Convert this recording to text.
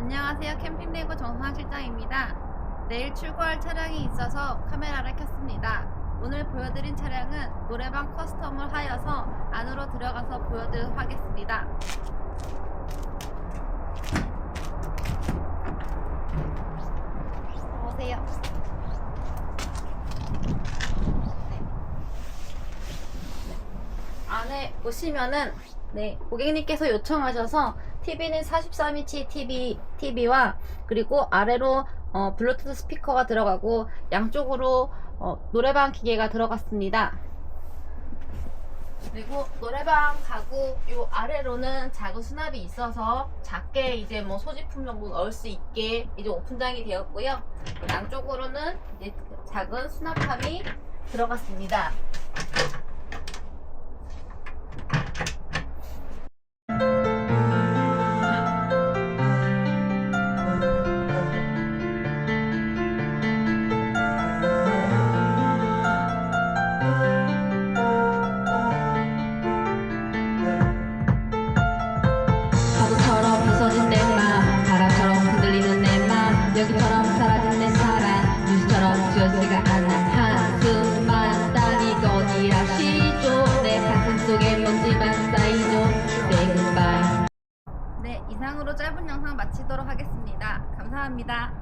안녕하세요. 캠핑레고 정상 실장입니다. 내일 출고할 차량이 있어서 카메라를 켰습니다. 오늘 보여드린 차량은 노래방 커스텀을 하여서 안으로 들어가서 보여드리도록 하겠습니다. 오세요. 네. 안에 보시면은 네 고객님께서 요청하셔서 TV는 43인치 TV TV와 그리고 아래로 어, 블루투스 스피커가 들어가고 양쪽으로 어, 노래방 기계가 들어갔습니다. 그리고 노래방 가구 요 아래로는 작은 수납이 있어서 작게 이제 뭐 소지품 정도 넣을 수 있게 이제 오픈장이 되었고요. 양쪽으로는 이제 작은 수납함이 들어갔습니다. 여기처럼 사라진 내 사랑, 뉴스처럼 지워지가 않는. 네, 이상으로 짧은 영상 마치도록 하겠습니다. 감사합니다.